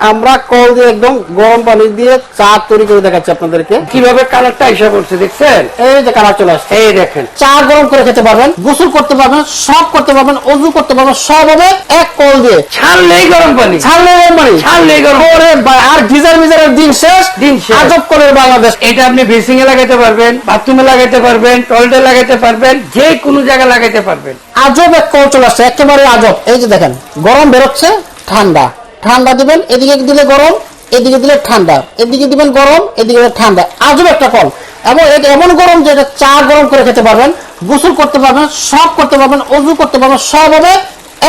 আমরা কল দিয়ে একদম গরম পানি দিয়ে চা তৈরি করে দেখাচ্ছি আপনাদেরকে। কীভাবে কালারটা এসে পড়ছে দেখছেন? এই যে কালার চলে আসছে। এই দেখেন। চা গরম করে খেতে পারবেন গোসল করতে পারবেন সব করতে পারবেন অজু করতে পারবেন সব হবে এক কল দিয়ে। ছাড়লেই গরম পানি। ছাড়লে গরম পানি। ছাড়লেই গরম ওরে ভাই, আর গিজার মিজারের দিন শেষ। দিন শেষ। আজব করে বাংলাদেশ। এটা আপনি বেসিং এ লাগাইতে পারবেন বাথরুমে লাগাইতে পারবেন টয়লেটে লাগাইতে পারবেন যে কোনো জায়গায় লাগাইতে পারবেন। আজব এক কল চলে আসছে একেবারে আজব। এই যে দেখেন গরম বেরোচ্ছে ঠান্ডা। ঠান্ডা দিবেন, এদিকে দিলে গরম, এদিকে দিলে ঠান্ডা। এদিকে দিবেন গরম, এদিকে দিলে ঠান্ডা। আজব একটা ফল। এবং এটা এমন গরম যে এটা চা গরম করে খেতে পারবেন, গোসল করতে পারবেন সব করতে পারবেন, অজু করতে পারবেন, সব হবে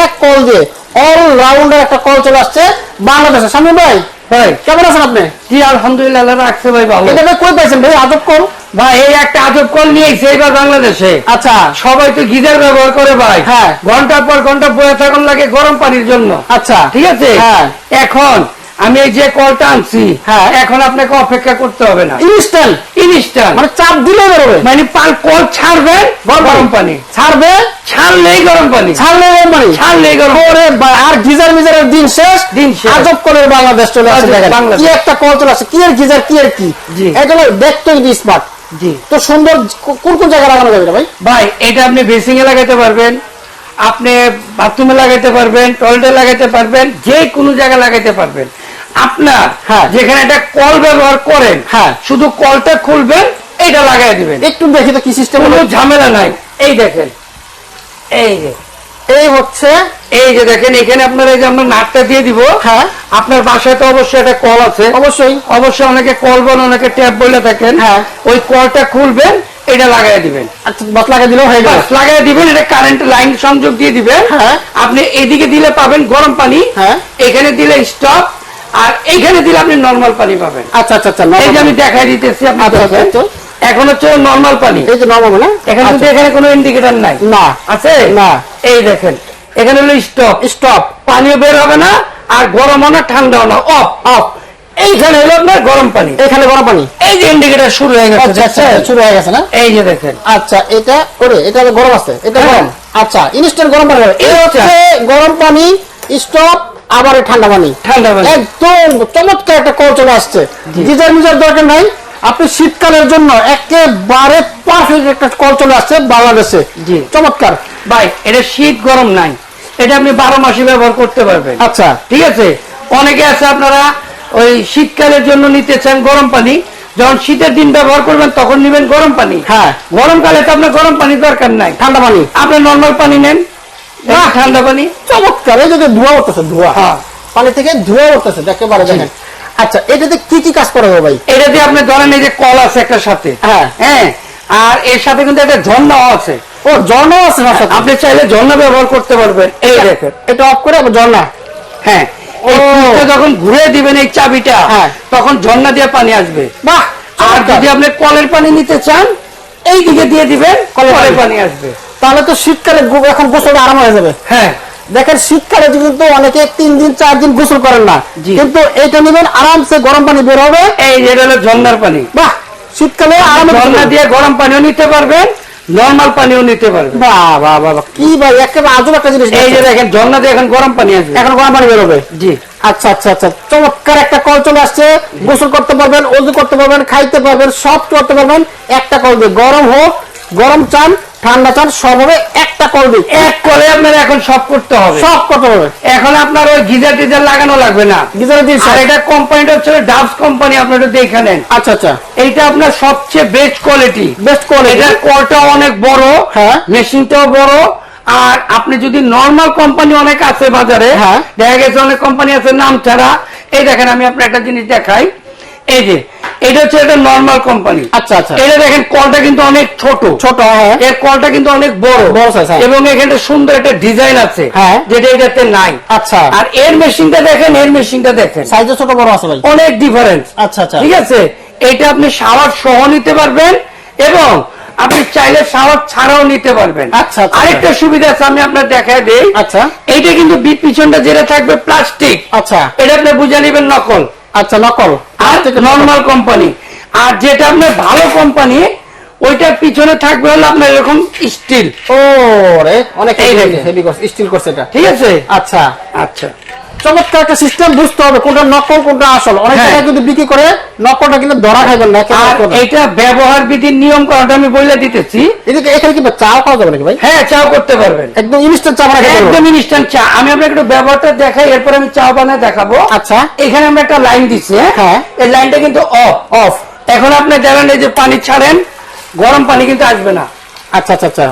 এক কল দিয়ে। অলরাউন্ডার একটা কল চলে আসছে বাংলাদেশে। সামনে ভাই ভাই কেমন আছেন আপনি? জি আলহামদুলিল্লাহ রাখছে ভাই ভালো। এটা কই পাইছেন ভাই? আজব কল? ভাই এই একটা আজব কল নিয়েছে এইবার এবার বাংলাদেশে। আচ্ছা। সবাই তো গিজার ব্যবহার করে ভাই। হ্যাঁ। ঘণ্টার পর ঘণ্টা বয়ে থাকুন লাগে গরম পানির জন্য। আচ্ছা। ঠিক আছে? হ্যাঁ। এখন আমি এই যে কলটা আনছি হ্যাঁ। এখন আপনাকে অপেক্ষা করতে হবে না। ইনস্ট্যান্ট ইনস্ট্যান্ট মানে চাপ দিলে বেরোবে। মানে পাল কল ছাড়বেন গরম পানি। ছাড়বে ছাড়লেই গরম পানি। ছাড়লে গরম পানি। ছাড়লেই গরম ওরে আর গিজার মিজারের দিন শেষ। দিন শেষ। আজব কলের বাংলাদেশ চলে আসছে দেখেন। কি একটা কল চলে আসছে কি এর গিজার কি এর কি। এটা দেখতে যদি স্মার্ট জি। তো সুন্দর কোন কোন জায়গায় লাগানো যাবে ভাই? ভাই এটা আপনি বেসিং এ লাগাইতে পারবেন আপনি বাথরুমে লাগাইতে পারবেন টয়লেটে লাগাইতে পারবেন যে কোনো জায়গায় লাগাইতে পারবেন। আপনার হ্যাঁ। যেখানে একটা কল ব্যবহার করেন হ্যাঁ। শুধু কলটা খুলবেন এটা লাগাই দিবেন। একটু দেখি তো কি সিস্টেম কোনো ঝামেলা নাই। এই দেখেন এই যে এই হচ্ছে এই যে দেখেন এখানে আপনার এই যে আমরা নাটটা দিয়ে দিব। হ্যাঁ। আপনার বাসায় তো অবশ্যই একটা কল আছে। অবশ্যই। অবশ্যই অনেকে কল বলেন অনেকে ট্যাপ বলে থাকেন। হ্যাঁ। ওই কলটা খুলবেন এটা লাগাই দিবেন। আচ্ছা বাস লাগা দিলেও হয়ে গেল। লাগাই দিবেন এটা কারেন্ট লাইন সংযোগ দিয়ে দিবেন। হ্যাঁ। আপনি এদিকে দিলে পাবেন গরম পানি। হ্যাঁ। এখানে দিলে স্টপ আর এইখানে দিলে আপনি নর্মাল পানি পাবেন। আচ্ছা আচ্ছা আচ্ছা এই যে আমি দেখাই দিতেছি আচ্ছা, দেখেন। আচ্ছা। এখন হচ্ছে নর্মাল পানি। এই যে নরমাল না এখানে কিন্তু আচ্ছা। এখানে কোনো ইন্ডিকেটর নাই। না। আছে? না। এই দেখেন এখানে হলো স্টপ স্টপ পানিও বের হবে না আর গরমও না ঠান্ডাও না। অফ অফ এইখানে হলো আপনার গরম পানি। এখানে গরম পানি। এই যে ইন্ডিকেটর শুরু হয়ে গেছে আচ্ছা আচ্ছা শুরু হয়ে গেছে না? এই যে দেখেন। আচ্ছা এটা ওরে এটা গরম আছে এটা হ্যাঁ। গরম আচ্ছা ইনস্ট্যান্ট গরম পানি এই আচ্ছা। হচ্ছে গরম পানি স্টপ আবার ঠান্ডা পানি। ঠান্ডা পানি। একদম চমৎকার একটা কল চলে আসছে। গিজার মিজার দরকার নাই। আপনি শীতকালের জন্য একেবারে পারফেক্ট একটা কল চলে আসছে বাংলাদেশে। চমৎকার। ভাই এটা শীত গরম নাই। এটা আপনি বারো মাসে ব্যবহার করতে পারবেন। আচ্ছা। ঠিক আছে? অনেকে আছে আপনারা ওই শীতকালের জন্য নিতে চান গরম পানি। যখন শীতের দিন ব্যবহার করবেন তখন নিবেন গরম পানি। হ্যাঁ। গরমকালে তো আপনার গরম পানি দরকার নাই। ঠান্ডা পানি। আপনি নর্মাল পানি নেন। ঠান্ডা পানি। চমৎকার এই যে ধোয়া উঠতেছে ধোয়া হ্যাঁ। পানি থেকে ধোয়া উঠতেছে একেবারে দেখেন। আচ্ছা এটাতে কি কি কাজ করা হবে ভাই? এটা দিয়ে আপনি ধরেন এই যে কল আছে একটা সাথে হ্যাঁ। হ্যাঁ আর এর সাথে কিন্তু একটা ঝর্ণাও আছে। ও ঝর্ণা আছে না? আপনি চাইলে ঝর্ণা ব্যবহার করতে পারবেন। এই দেখেন এটা অফ করে ঝর্ণা। হ্যাঁ যখন ঘুরে দিবেন এই চাবিটা হ্যাঁ। তখন ঝর্ণা দিয়ে পানি আসবে। বাহ আর যদি আপনি কলের পানি নিতে চান এই দিকে দিয়ে দিবেন কলের। পানি আসবে। তাহলে তো শীতকালে এখন গোসল আরাম হয়ে যাবে। হ্যাঁ। দেখেন শীতকালে কিন্তু অনেকে তিন দিন চার দিন গোসল করেন না কিন্তু এইটা নেবেন আরামসে গরম পানি বের হবে। এই যেটা হলো ঝর্ণার পানি। বাহ শীতকালে আরামে ঝর্ণা দিয়ে গরম পানিও নিতে পারবেন নর্মাল পানিও নিতে পারবেন। বাহ বাহ বাহ। কি ভাই একেবারে আজব একটা জিনিস এই যে দেখেন। ঝর্ণা দিয়ে এখন গরম পানি আসবে। এখন গরম পানি বের হবে। জি। আচ্ছা আচ্ছা আচ্ছা চমৎকার একটা কল চলে আসছে। গোসল করতে পারবেন অজু করতে পারবেন খাইতে পারবেন সব করতে পারবেন। একটা কল দিয়ে গরম হোক গরম চান ঠান্ডা চান সব হবে একটা কল এক কলে আপনার এখন সব করতে হবে। সব করতে হবে। এখন আপনার ওই গিজার টিজার লাগানো লাগবে না। গিজারের দিন আর এটা কোম্পানিটা হচ্ছে ডাবস কোম্পানি আপনার একটু দেখে নেন। আচ্ছা আচ্ছা। এইটা আপনার সবচেয়ে বেস্ট কোয়ালিটি বেস্ট কোয়ালিটি এটার কলটা অনেক বড় হ্যাঁ। মেশিনটাও বড়। আর আপনি যদি নর্মাল কোম্পানি অনেক আছে বাজারে হ্যাঁ। দেখা গেছে অনেক কোম্পানি আছে নাম ছাড়া। এই দেখেন আমি আপনার একটা জিনিস দেখাই। এই যে এটা হচ্ছে একটা নর্মাল কোম্পানি আচ্ছা আচ্ছা। এটা দেখেন কলটা কিন্তু অনেক ছোট। ছোট হ্যাঁ। এর কলটা কিন্তু অনেক বড়। বড় হ্যাঁ। এবং এখানে সুন্দর একটা ডিজাইন আছে হ্যাঁ। যেটা এটাতে নাই। আচ্ছা। আর এর মেশিনটা দেখেন এর মেশিনটা দেখেন। সাইজে ছোট বড় আছে ভাই। অনেক ডিফারেন্স আচ্ছা আচ্ছা। ঠিক আছে? এটা আপনি শাওয়ার সহ নিতে পারবেন এবং আপনি চাইলে শাওয়ার ছাড়াও নিতে পারবেন। আচ্ছা, আচ্ছা। আরেকটা সুবিধা আছে আমি আপনার দেখায় দেই। আচ্ছা। এইটা কিন্তু পিছনটা যেটা থাকবে প্লাস্টিক আচ্ছা। এটা আপনি বুঝে নেবেন নকল। আচ্ছা নকল। আর নর্মাল কোম্পানি আর যেটা আপনার ভালো কোম্পানি ওইটার পিছনে থাকবে হলো আপনার এরকম স্টিল ও রে অনেক হেভি করছে স্টিল করছে এটা। ঠিক আছে? আচ্ছা। আচ্ছা। চমৎকার একটা সিস্টেম বুঝতে হবে কোনটা নকল কোনটা আসল। অনেক হ্যাঁ। জায়গায় যদি বিক্রি করে নকলটা কিন্তু ধরা খাইবেন না আর এটা ব্যবহার বিধির নিয়ম করাটা আমি বলে দিতেছি। এদিকে এখানে কি খাওয়া যাবে নাকি ভাই? হ্যাঁ করতে পারবেন। একদম ইনস্ট্যান্ট চা বানাতে একদম ইনস্ট্যান্ট চা। আমি আপনাকে একটু ব্যবহারটা দেখাই এরপর আমি চা বানায় দেখাবো। আচ্ছা। এখানে আমরা একটা লাইন দিচ্ছি হ্যাঁ? হ্যাঁ। এই লাইনটা কিন্তু অফ অফ এখন আপনি জানেন এই যে পানি ছাড়েন গরম পানি কিন্তু আসবে না। আচ্ছা আচ্ছা আচ্ছা।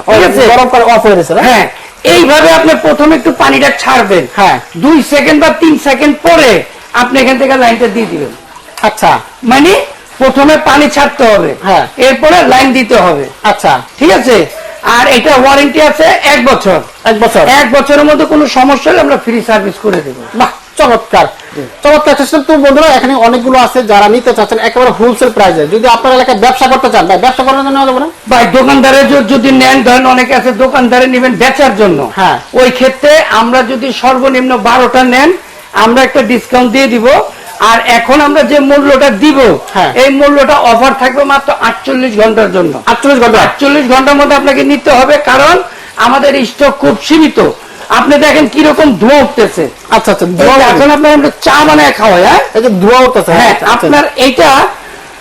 গরম করে অফ হয়ে গেছে হ্যাঁ। এইভাবে আপনি প্রথমে একটু পানিটা ছাড়বেন। হ্যাঁ। দুই সেকেন্ড বা তিন সেকেন্ড পরে আপনি এখান থেকে লাইনটা দিয়ে দিবেন। আচ্ছা। মানে প্রথমে পানি ছাড়তে হবে। হ্যাঁ। এরপরে লাইন দিতে হবে। আচ্ছা। ঠিক আছে? আর এটা ওয়ারেন্টি আছে এক বছর। এক বছর। এক বছরের মধ্যে কোনো সমস্যা হলে আমরা ফ্রি সার্ভিস করে দেবো। বাহ চমৎকার। চমৎকার সিস্টেম তো বন্ধুরা এখানে অনেকগুলো আছে যারা নিতে চাচ্ছেন একেবারে হোলসেল প্রাইসে যদি আপনার এলাকায় ব্যবসা করতে চান ভাই ব্যবসা করার জন্য যাবে না? ভাই দোকানদারের যদি নেন ধরেন অনেকে আছে দোকানদারে নেবেন বেচার জন্য। হ্যাঁ। ওই ক্ষেত্রে আমরা যদি সর্বনিম্ন বারোটা নেন আমরা একটা ডিসকাউন্ট দিয়ে দিব। আর এখন আমরা যে মূল্যটা দিব হ্যাঁ। এই মূল্যটা অফার থাকবে মাত্র আটচল্লিশ ঘণ্টার জন্য। আটচল্লিশ ঘণ্টা। আটচল্লিশ ঘণ্টার মধ্যে আপনাকে নিতে হবে কারণ আমাদের স্টক খুব সীমিত। আপনি দেখেন কীরকম ধোঁয়া উঠতেছে। আচ্ছা আচ্ছা এখন আপনার আমরা চা বানায় খাওয়াই হ্যাঁ? এই যে ধোঁয়া উঠতেছে হ্যাঁ আচ্ছা, আচ্ছা। আপনার এইটা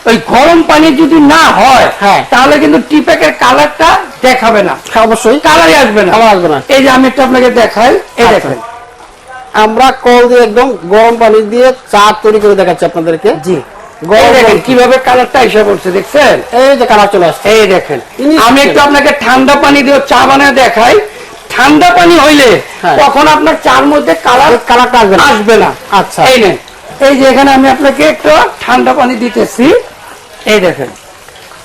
ওই গরম পানি যদি না হয় হ্যাঁ। তাহলে কিন্তু টিপ্যাকের কালারটা দেখাবে না। হ্যাঁ, অবশ্যই। কালারই আসবে না। কালার আসবে না। এই যে আমি একটু আপনাকে দেখাই এই আচ্ছা। দেখেন। আমরা কল দিয়ে একদম গরম পানি দিয়ে চা তৈরি করে দেখাচ্ছি আপনাদেরকে। জি। কীভাবে কালারটা এসে পড়ছে দেখছেন? এই যে কালার চলে আসছে। এই দেখেন। আমি একটু আপনাকে ঠান্ডা পানি দিয়ে চা বানায় দেখাই। ঠান্ডা পানি হইলে হ্যাঁ। তখন আপনার চার মধ্যে কালার কালারটা আসবে না। আসবে না। আচ্ছা। এই নেন। এই যে এখানে আমি আপনাকে একটু ঠান্ডা পানি দিতেছি। এই দেখেন।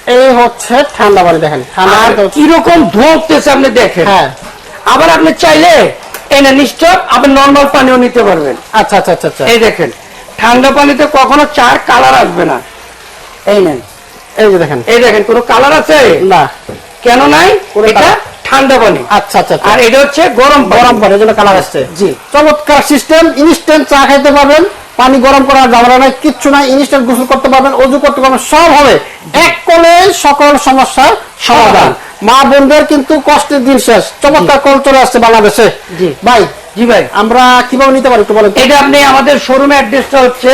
এই হচ্ছে ঠান্ডা পানি দেখেন। কীরকম ধোঁয়া উঠতেছে আপনি দেখেন। হ্যাঁ। আবার আপনি চাইলে এই না নিশ্চয় আপনি নর্মাল পানিও নিতে পারবেন। আচ্ছা আচ্ছা আচ্ছা আচ্ছা। এই দেখেন। ঠান্ডা পানিতে কখনো চার কালার আসবে না। এই নেন। এই যে দেখেন। এই দেখেন কোনো কালার আছে? না। কেন নাই? এটা ঠান্ডা পানি। আচ্ছা আচ্ছা আচ্ছা। আর এটা হচ্ছে গরম গরম গরম পানি কালার আসছে। জি। চমৎকার সিস্টেম ইনস্ট্যান্ট চা খাইতে পারবেন পানি গরম করার ঝামেলা নাই কিচ্ছু নাই ইনস্ট্যান্ট গোসল করতে পারবেন অজু করতে পারবেন সব হবে। এক কলে সকল সমস্যার সমাধান। মা বোনদের কিন্তু কষ্টের দিন শেষ। চমৎকার কল চলে আসছে বাংলাদেশে। জি। ভাই জি ভাই। আমরা কীভাবে নিতে পারি একটু বলেন এটা আপনি আমাদের শোরুম অ্যাড্রেসটা হচ্ছে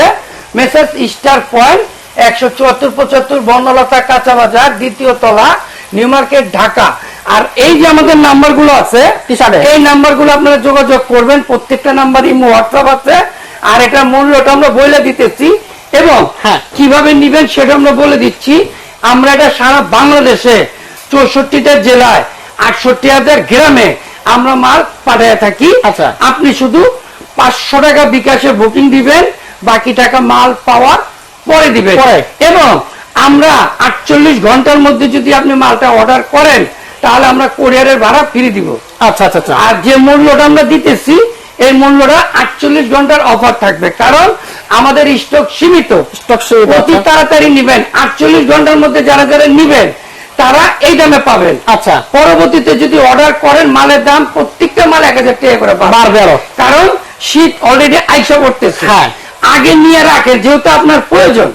মেসেজ স্টার পয়েন্ট একশো চুয়াত্তর পঁচাত্তর বর্ণলতা কাঁচা বাজার দ্বিতীয় তলা নিউ মার্কেট ঢাকা। আর এই যে আমাদের নাম্বারগুলো আছে। এই নাম্বারগুলো আপনারা যোগাযোগ করবেন প্রত্যেকটা নাম্বার ইমো হোয়াটসঅ্যাপ আছে আর এটা মূল্যটা আমরা বলে দিতেছি এবং হ্যাঁ। কীভাবে নিবেন সেটা আমরা বলে দিচ্ছি আমরা এটা সারা বাংলাদেশে চৌষট্টিটা জেলায় আটষট্টি হাজার গ্রামে আমরা মাল পাঠিয়ে থাকি আচ্ছা। আপনি শুধু পাঁচশো টাকা বিকাশে বুকিং দিবেন বাকি টাকা মাল পাওয়ার পরে দিবেন। এবং আমরা আটচল্লিশ ঘণ্টার মধ্যে যদি আপনি মালটা অর্ডার করেন তাহলে আমরা কোরিয়ারের ভাড়া ফিরে দিব। আচ্ছা আচ্ছা আচ্ছা। আর যে মূল্যটা আমরা দিতেছি এই মূল্যটা আটচল্লিশ ঘণ্টার অফার থাকবে। কারণ আমাদের স্টক সীমিত। স্টক অতি তাড়াতাড়ি নিবেন। আটচল্লিশ ঘণ্টার মধ্যে যারা যারা নিবেন তারা এই দামে পাবেন। আচ্ছা। পরবর্তীতে যদি অর্ডার করেন মালের দাম প্রত্যেকটা মাল এক হাজার টাকা করে বাড়বে। কারণ শীত অলরেডি আইসা পড়তেছে। হ্যাঁ। আগে নিয়ে রাখেন যেহেতু আপনার প্রয়োজন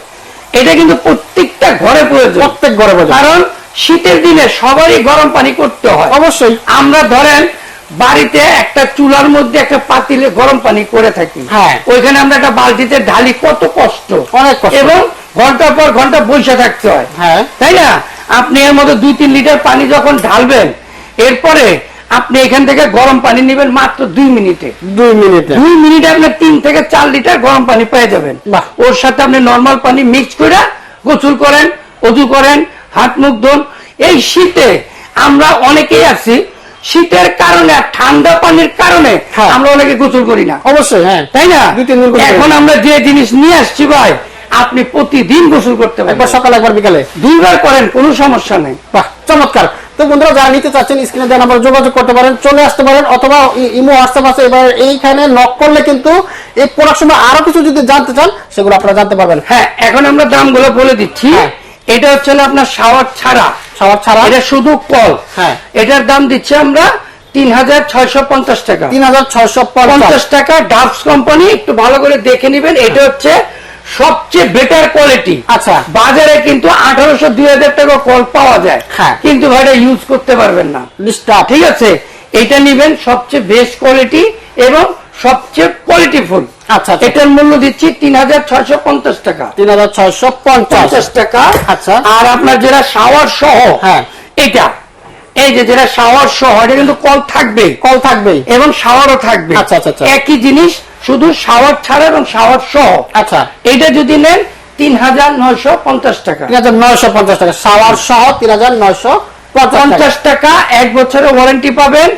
এটা কিন্তু প্রত্যেকটা ঘরে প্রয়োজন। প্রত্যেক ঘরে বোঝা কারণ শীতের দিনে সবারই গরম পানি করতে হয়। অবশ্যই। আমরা ধরেন বাড়িতে একটা চুলার মধ্যে একটা পাতিলে গরম পানি করে থাকি। হ্যাঁ। ওইখানে আমরা একটা বালতিতে ঢালি কত কষ্ট। অনেক কষ্ট। এবং ঘণ্টার পর ঘণ্টা বসে থাকতে হয়। হ্যাঁ। তাই না? আপনি এর মধ্যে দুই তিন লিটার পানি যখন ঢালবেন এরপরে আপনি এখান থেকে গরম পানি নেবেন মাত্র দুই মিনিটে। দুই মিনিটে। দুই মিনিটে আপনি তিন থেকে চার লিটার গরম পানি পেয়ে যাবেন। ওর সাথে আপনি নর্মাল পানি মিক্স করে গোসল করেন অজু করেন হাত মুখ ধোন। এই শীতে আমরা অনেকেই আছি শীতের কারণে আর ঠান্ডা পানির কারণে হ্যাঁ। আমরা অনেকে গোসল করি না। অবশ্যই হ্যাঁ। তাই না? দুই তিন দিন এখন আমরা যে জিনিস নিয়ে আসছি ভাই আপনি প্রতিদিন গোসল করতে একবার পারবেন সকালে একবার বিকালে। দুইবার করেন কোনো সমস্যা নেই। বাহ চমৎকার। তো বন্ধুরা যারা নিতে চাচ্ছেন স্ক্রিনে দেওয়া নাম্বার যোগাযোগ করতে পারেন চলে আসতে পারেন অথবা ইমো হোয়াটসঅ্যাপ আছে। এবার এইখানে নক করলে কিন্তু এই প্রোডাক্ট সম্বন্ধে আরও কিছু যদি জানতে চান সেগুলো আপনারা জানতে পারবেন। হ্যাঁ এখন আমরা দামগুলো বলে দিচ্ছি। হ্যাঁ। এটা হচ্ছে হলো আপনার শাওয়ার ছাড়া। সবার ছাড়া? এটা শুধু কল। হ্যাঁ। এটার দাম দিচ্ছি আমরা তিন হাজার ছয়শো পঞ্চাশ টাকা। তিন হাজার ছয়শো পঞ্চাশ। টাকা ডাবস কোম্পানি একটু ভালো করে দেখে নেবেন। এটা হচ্ছে সবচেয়ে বেটার কোয়ালিটি আচ্ছা। বাজারে কিন্তু আঠারোশো দুই হাজার টাকা কল পাওয়া যায়। হ্যাঁ। কিন্তু ভাইটা ইউজ করতে পারবেন না। ঠিক আছে? এটা নিবেন সবচেয়ে বেস্ট কোয়ালিটি এবং সবচেয়ে কোয়ালিটিফুল আচ্ছা, আচ্ছা। এটার মূল্য দিচ্ছি তিন হাজার ছয়শো পঞ্চাশ টাকা। তিন হাজার ছয়শো পঞ্চাশ। টাকা। আচ্ছা। আর আপনার যেটা শাওয়ার সহ হ্যাঁ। এটা এই যে যেটা শাওয়ার সহ এটা কিন্তু কল থাকবে। কল থাকবেই। এবং শাওয়ারও থাকবে। আচ্ছা, আচ্ছা। একই জিনিস শুধু শাওয়ার ছাড়া এবং শাওয়ার সহ। আচ্ছা। এটা যদি নেন তিন হাজার নয়শো পঞ্চাশ টাকা। তিন হাজার নয়শো পঞ্চাশ টাকা। শাওয়ার সহ তিন হাজার নয়শো পঞ্চাশ টাকা। এক বছরের ওয়ারেন্টি পাবেন।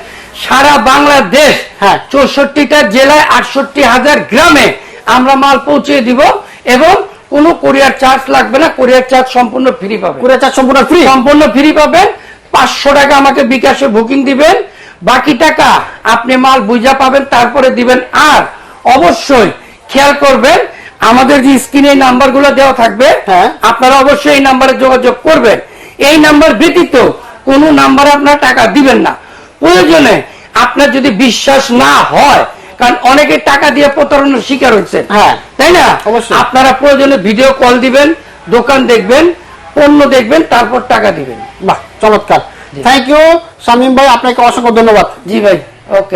সারা বাংলাদেশ হ্যাঁ। চৌষট্টিটা জেলায় আটষট্টি হাজার গ্রামে আমরা মাল পৌঁছে দিব এবং কোনো কোরিয়ার চার্জ লাগবে না কোরিয়ার চার্জ সম্পূর্ণ ফ্রি পাবেন। কোরিয়ার চার সম্পূর্ণ ফ্রি সম্পূর্ণ ফ্রি পাবেন। পাঁচশো টাকা আমাকে বিকাশে বুকিং দিবেন। বাকি টাকা আপনি মাল বুঝা পাবেন তারপরে দিবেন। আর অবশ্যই খেয়াল করবেন আমাদের যে স্ক্রিনে নাম্বারগুলো দেওয়া থাকবে হ্যাঁ। আপনারা অবশ্যই এই নাম্বারে যোগাযোগ করবেন। এই নাম্বার ব্যতীত কোনো নাম্বারে আপনার টাকা দিবেন না। প্রয়োজনে আপনার যদি বিশ্বাস না হয় কারণ অনেকে টাকা দিয়ে প্রতারণার শিকার হয়েছে। হ্যাঁ। তাই না? অবশ্যই। আপনারা প্রয়োজনে ভিডিও কল দিবেন দোকান দেখবেন পণ্য দেখবেন তারপর টাকা দিবেন। বাহ চমৎকার। থ্যাংক ইউ শামীম ভাই আপনাকে অসংখ্য ধন্যবাদ। জি ভাই ওকে।